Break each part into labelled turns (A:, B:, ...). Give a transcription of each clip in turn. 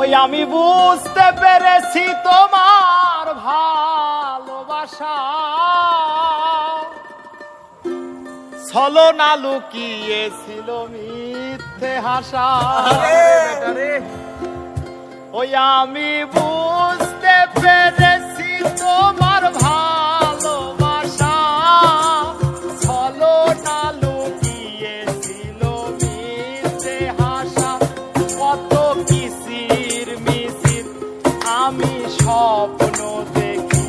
A: ওই আমি বুঝতে পেরেছি তোমার ভালোবাসা। ছলো না লুকিয়েছিল মিথ্যে হাসা। ওই আমি বুঝতে পেরেছি তোমার স্বপ্ন দেখি।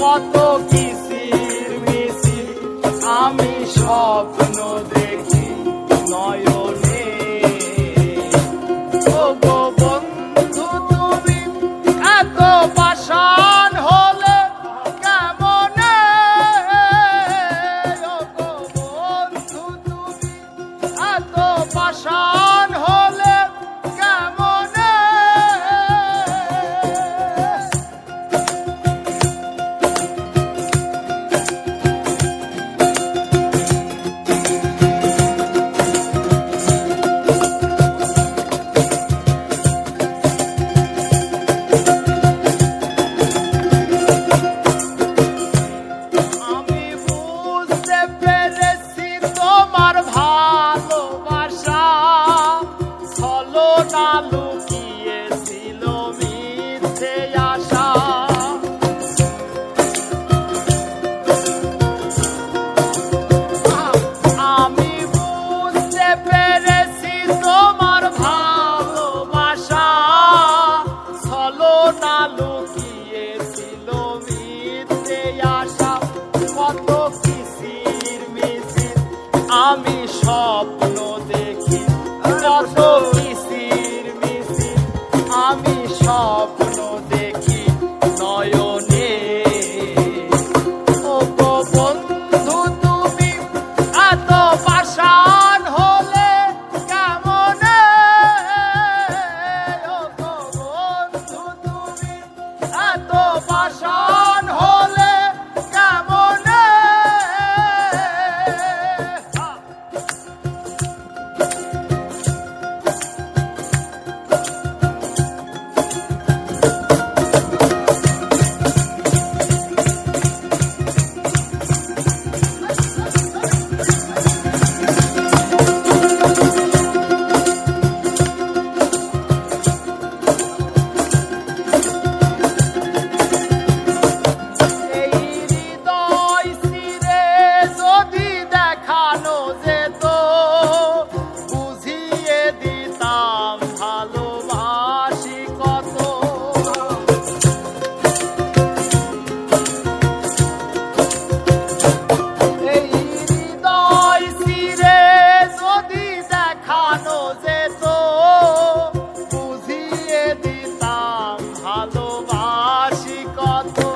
A: কত কিসির মিছিল আমি স্বপ্ন দেখি। নয়নে আমি স্বপ্ন corpo.